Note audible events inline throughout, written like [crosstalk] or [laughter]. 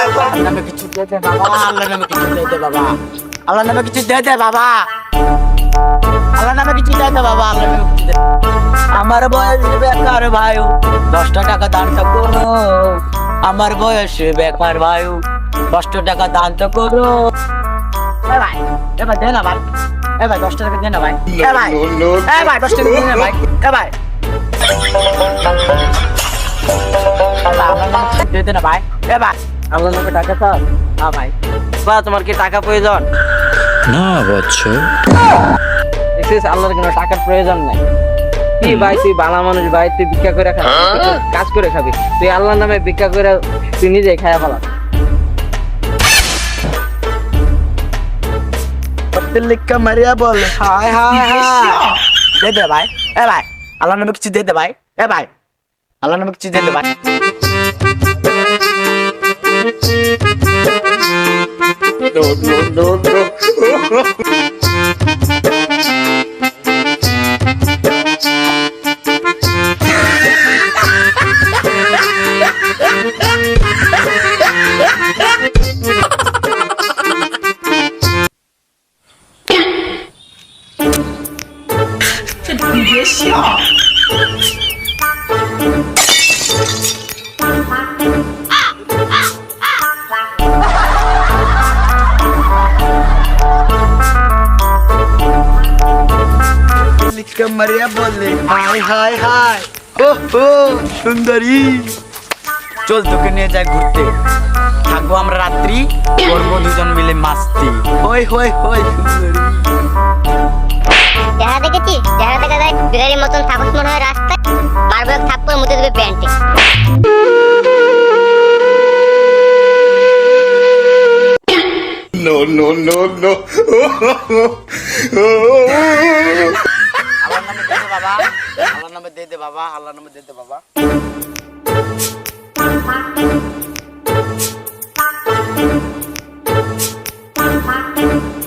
আল্লাহ নামে কিছু দে দে বাবা, আল্লাহ নামে কিছু দে দে বাবা। আল্লাহ নামে কিছু দে দে বাবা। আল্লাহ নামে কিছু দে দে বাবা আমার বয়স বেকার ভাইও, দশটা টাকা দান তো করো। আমার বয়স বেকার ভাইও, দশটা টাকা দান তো করো। ভাই, এ দে না ভাই। এ ভাই, দশটা টাকা দে না ভাই। এ ভাই ভাই, দশটা টাকা দে না ভাই। এ ভাই। ভাই। ভাই। আল্লাহ নামে টাকা স্যার হ্যাঁ ভাই। বা তোমার কি টাকা প্রয়োজন? না বৎস। দেখছিস আল্লাহর কোনো টাকার প্রয়োজন নাই। কি ভাই তুই বালা মানুষ ভাই তুই ভিক্ষা করে খাবি কাজ করে খাবি। তুই আল্লাহর নামে ভিক্ষা করে তুই নিজে খায়া ফেলা লিখা মারিয়া বল। হায় হায় হায়। দে দে ভাই। এ ভাই আল্লাহর নামে কিছু দে দে ভাই। এ ভাই আল্লাহর নামে কিছু দে দে ভাই। no, no, no, no. 这你别笑。মারিয়া বললে হাই হাই হাই। ও হো সুন্দরী। চল তোকে নিয়ে যাই ঘুরতে। থাকব আমরা রাত্রি করব দুজন মিলে মাস্তি। হই হই হই সুন্দরী। চেহারা দেখেছিস? চেহারা দেখা যায় বিড়ালির মতন থাকুস মনে হয় রাস্তায়। মারবো এক থাপ্পড় মুতে দেবে প্যান্টে। No, no, no, no. [laughs] আল্লাহর নামে দে দে বাবা আল্লাহর নামে দে দে বাবা আল্লাহর নামে দে দে বাবা কিছু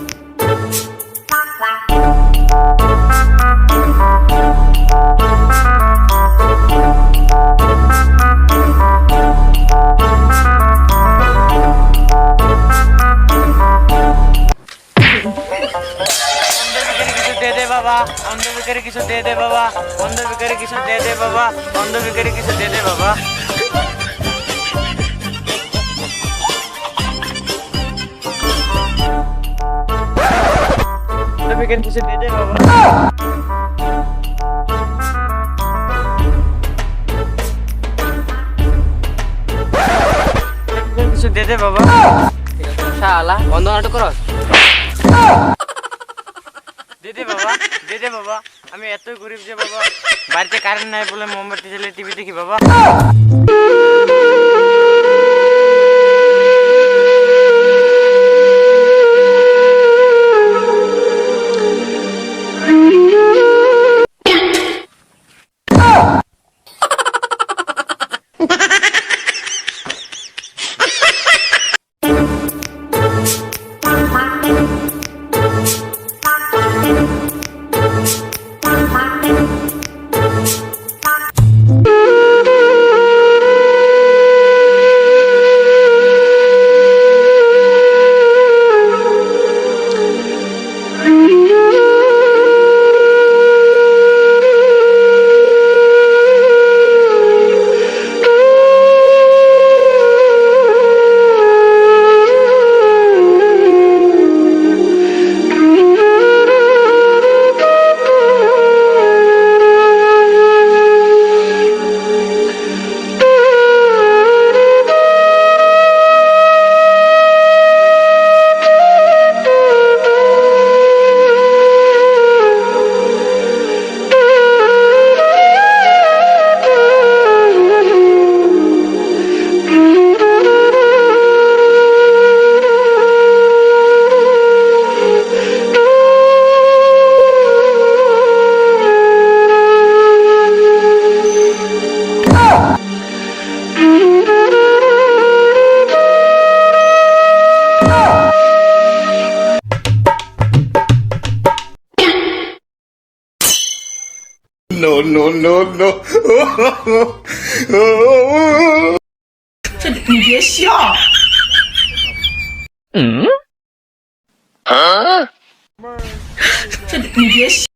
ভিকারি কিছু দে দে বাবা অন্ধ ভিকারি কিছু দে দে বাবা অন্ধ ভিকারি কিছু দে দে বাবা। ভিকারি কিছু দে দে বাবা। কিছু দে দে বাবা। শালা বন্ধ নাটক করস? দিদি বাবা দিদি বাবা। আমি এত গরিব যে বাবা বাড়িতে কারেন্ট নাই বলে মোমবাতি জ্বালিয়ে টিভি দেখি বাবা। No, no, no, no. 这你别笑，这你别笑。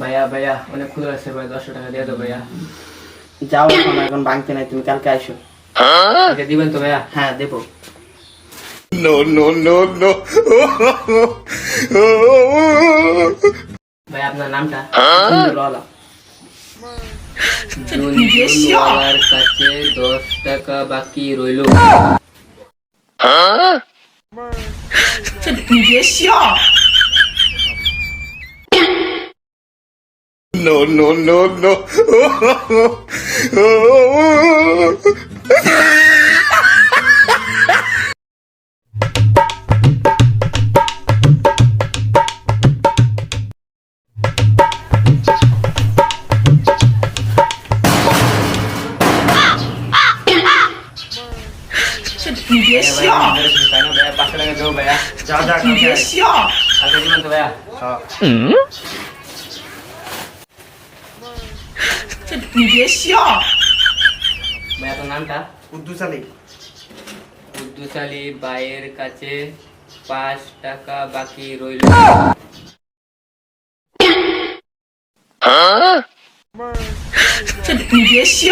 ভাইয়া ভাইয়া অনেক ক্ষুদ্র আছে ভাই দশশো টাকা দিয়ে দাও ভাইয়া যাও এখন এখন বাংতে নাই তুমি কালকে আইসো এটা দিবেন তো ভাইয়া হ্যাঁ দেবো No, no, no, no. ভাই আপনার নামটা? হ্যাঁ? দুলওয়ালা দুলওয়ালার [laughs] কাছে দশ হ্যাঁ? [laughs] No, no, no, no. [laughs] ভাইয়া পাঁচশো টাকা দেবো ভাইয়া যা যা你别笑， কালকে দিবেন তো ভাইয়া 这你别笑， ভাইয়া আপনার নামটা কুদ্দুস আলী উদ্দুসালি বাইয়ের কাছে পাঁচ টাকা বাকি রইল 这你别笑，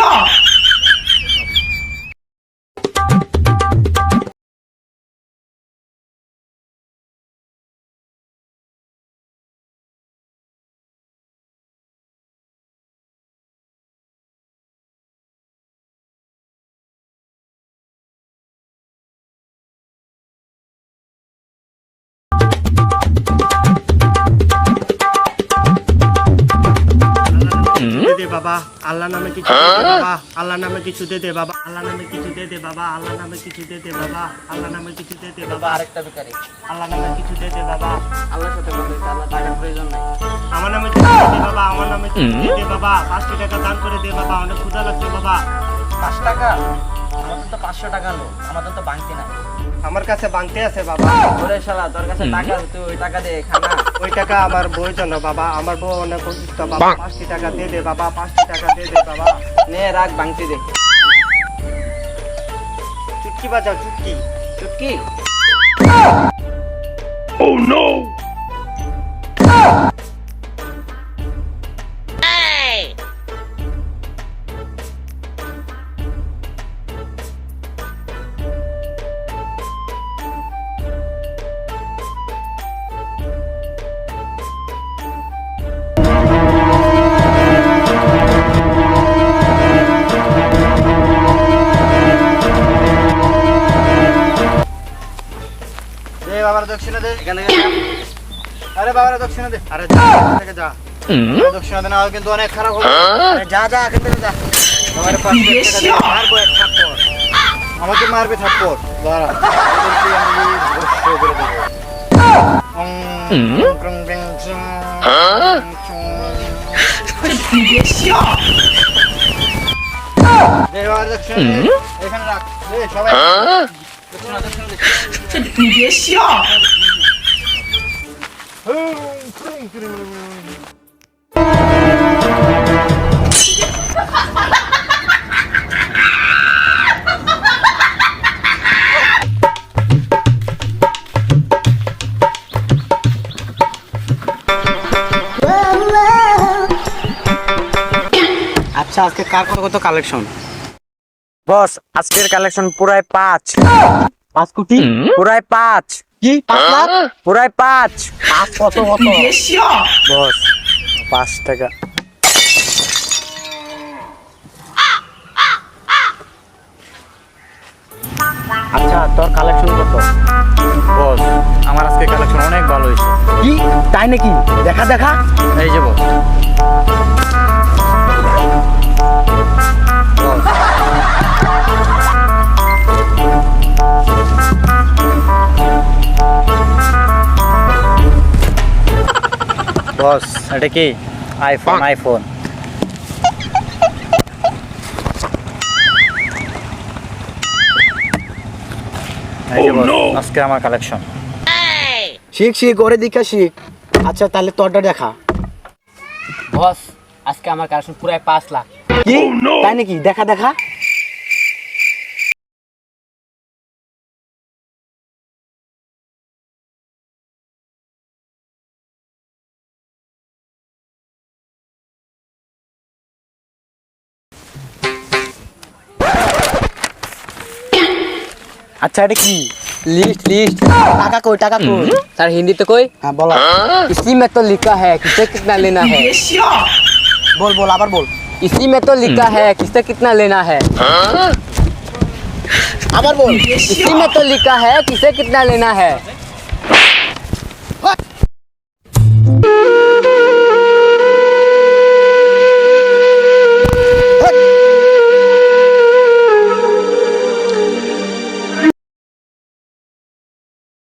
দে বাবা আল্লাহ নামে কিছু দে দে বাবা আল্লাহ নামে কিছু দে দে বাবা আল্লাহ নামে কিছু দে দে বাবা আল্লাহ নামে কিছু দে দে বাবা আল্লাহ নামে কিছু দে দে বাবা আরেকটা বেকারি আল্লাহ নামে কিছু দে দে বাবা আল্লাহর সাথে বলতে আল্লাহ টাকার প্রয়োজন নাই আমার নামে কিছু দে দে বাবা আমার নামে কিছু দে দে বাবা পাঁচটি টাকা দান করে দে বাবা অনেক ক্ষুধা লাগছে বাবা পাঁচ টাকা আমাদের তো পাঁচশো টাকা লো আমাদের তো বাংতি নাই আমার কাছে বানতে আছে বাবা। ওরে শালা তোর কাছে টাকা আছে, তুই ওই টাকা দে খানা ওই টাকা আমার বউ জন্য বাবা। আমার বউ অনেক অসুস্থ বাবা। পাঁচটি টাকা দে দে বাবা। পাঁচটি টাকা দে দে বাবা। নে রাখ বাংতি দে। চুটকি বাজাও চুটকি। চুটকি? দে বাবার দক্ষিণা দে। এখান থেকে আরে বাবার দক্ষিণা দে। আরে যা থেকে যা। দক্ষিণা দে না কিন্তু অনেক খারাপ হবে। যা যা এখান থেকে যা। আমার পাঁচ টাকা মারবো এক থাপ্পড়। আমাকে মারবে থাপ্পড়। দাঁড়া আমি ভস্য করে এখানে রাখ। সবাই। দক্ষিণা দক্ষিণা 这你别笑， হুম, ক্রিং, ক্রিং। আচ্ছা আজকে কার কত কত কালেকশন বস আজকের কালেকশন পুরাই পাঁচ পাঁচ কোটি? পুরায় পাঁচ। কি? পাঁচ হ্যাঁ? লাখ? পুরায় পাঁচ। পাঁচ কত কত? বস পাঁচ টাকা। আচ্ছা তোর কালেকশন কত? বস আমার আজকে কালেকশন অনেক ভালো হয়েছে। কি? তাই নাকি? দেখা দেখা। এই যে বস। এটা কি? আইফোন আইফোন বস, আজকে আমার কালেকশন শিখ শিখ ওরে দীক্ষা শিখ। আচ্ছা তাহলে তোরটা দেখা। বস আজকে আমার কালেকশন পুরো পাঁচ লাখ। কি তাই নাকি? দেখা দেখা। আচ্ছা এটা কি? লিস্ট লিস্ট টাকা কই টাকা কই? सर हिंदी तो कोई হ্যাঁ বলো। इसी में तो लिखा है किसे कितना लेना है बोल बोल আবার বল। इसी में तो लिखा है किसे कितना लेना है আবার বল। इसी में तो लिखा है किसे कितना लेना है